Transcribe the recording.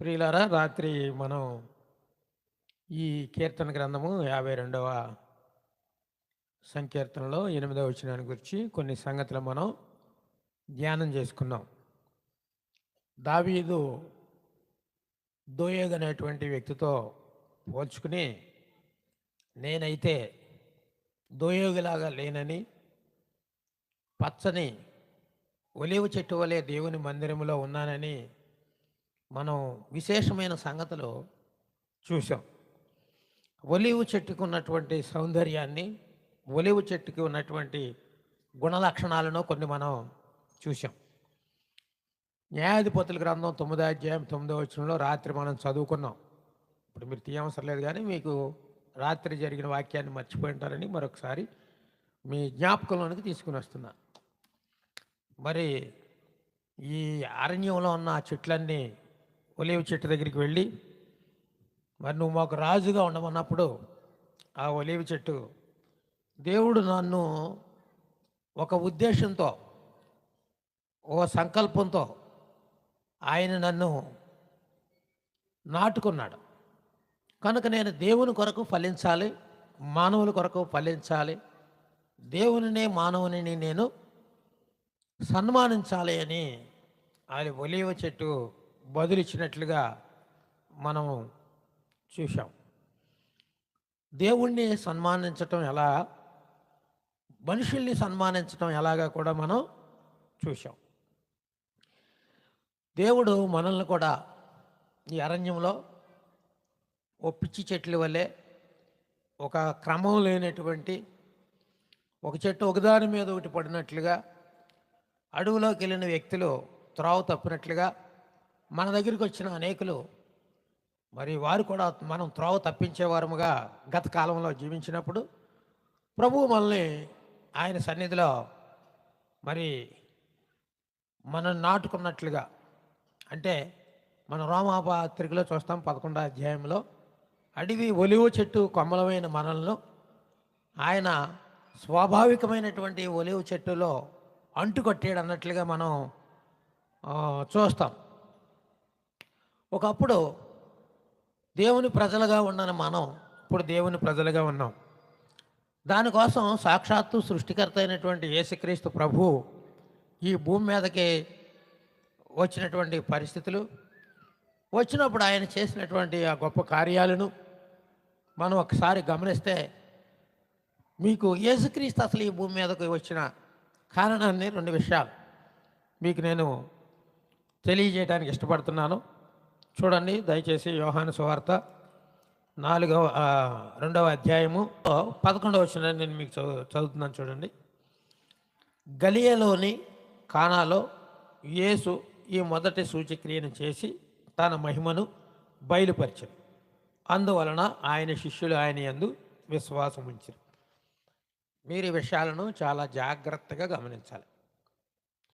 ప్రియులారా రాత్రి మనం ఈ కీర్తన గ్రంథము యాభై రెండవ సంకీర్తనలో ఎనిమిదవ వచనాన్ని గురించి కొన్ని సంగతులు మనం ధ్యానం చేసుకున్నాం. దావీదు దోయేగ్ అనేటువంటి వ్యక్తితో పోల్చుకుని నేనైతే దోయోగిలాగా లేనని పచ్చని ఒలివ చెట్టు వలె దేవుని మందిరంలో ఉన్నానని మనం విశేషమైన సంగతులు చూసాం ఒలివు చెట్టుకు ఉన్నటువంటి సౌందర్యాన్ని ఒలివు చెట్టుకి ఉన్నటువంటి గుణలక్షణాలను కొన్ని మనం చూసాం న్యాయాధిపతుల గ్రంథం తొమ్మిదో అధ్యాయం తొమ్మిదో వచనంలో రాత్రి మనం చదువుకున్నాం. ఇప్పుడు మీరు తీయవసరం లేదు కానీ మీకు రాత్రి జరిగిన వాక్యాన్ని మర్చిపోయి ఉంటారని మరొకసారి మీ జ్ఞాపకంలోనికి తీసుకుని వస్తున్నా. మరి ఈ అరణ్యంలో ఉన్న చెట్లన్నీ ఒలివ చెట్టు దగ్గరికి వెళ్ళి మరి నువ్వు మాకు రాజుగా ఉండమన్నప్పుడు ఆ ఒలివ చెట్టు దేవుడు నన్ను ఒక ఉద్దేశంతో ఓ సంకల్పంతో ఆయన నన్ను నాటుకున్నాడు. కనుక నేను దేవుని కొరకు ఫలించాలి మానవుల కొరకు ఫలించాలి దేవునినే మానవుని నేను సన్మానించాలి అని అది ఒలివ చెట్టు బదులిచ్చినట్లుగా మనము చూసాం దేవుణ్ణి సన్మానించటం ఎలా? మనుషుల్ని సన్మానించటం ఎలాగా కూడా మనం చూసాం దేవుడు మనల్ని కూడా ఈ అరణ్యంలో ఓ పిచ్చి చెట్ల వల్లే ఒక క్రమం లేనటువంటి ఒక చెట్టు ఒకదాని మీద ఒకటి పడినట్లుగా అడవిలోకి వెళ్ళిన వ్యక్తులు త్రావు తప్పినట్లుగా మన దగ్గరికి వచ్చిన అనేకులు మరి వారు కూడా మనం త్రోవ తప్పించేవారముగా గత కాలంలో జీవించినప్పుడు ప్రభువు మనల్ని ఆయన సన్నిధిలో మరి మనం నాటుకున్నట్లుగా అంటే మన రోమాపత్రికలో చూస్తాం పదకొండో అధ్యాయంలో అడవి ఒలివ చెట్టు కొమ్మలమైన మనలను ఆయన స్వాభావికమైనటువంటి ఒలివ చెట్టులో అంటుకొట్టాడు అన్నట్లుగా మనం చూస్తాం. ఒకప్పుడు దేవుని ప్రజలుగా ఉన్న మనం ఇప్పుడు దేవుని ప్రజలుగా ఉన్నాం. దానికోసం సాక్షాత్తు సృష్టికర్త అయినటువంటి యేసుక్రీస్తు ప్రభు ఈ భూమి మీదకి వచ్చినటువంటి పరిస్థితులు వచ్చినప్పుడు ఆయన చేసినటువంటి ఆ గొప్ప కార్యాలను మనం ఒకసారి గమనిస్తే మీకు యేసుక్రీస్తు అసలు ఈ భూమి మీదకి వచ్చిన కారణాన్ని రెండు విషయాలు మీకు నేను తెలియజేయడానికి ఇష్టపడుతున్నాను. చూడండి దయచేసి యోహాను సువార్త నాలుగవ రెండవ అధ్యాయము పదకొండవ వచ్చిన నేను మీకు చదువు చదువుతున్నాను చూడండి. గలియలోని కానాలో యేసు ఈ మొదటి సూచక్రియను చేసి తన మహిమను బయలుపరిచారు అందువలన ఆయన శిష్యులు ఆయన యందు విశ్వాసం ఉంచారు మీరు ఈ విషయాలను చాలా జాగ్రత్తగా గమనించాలి.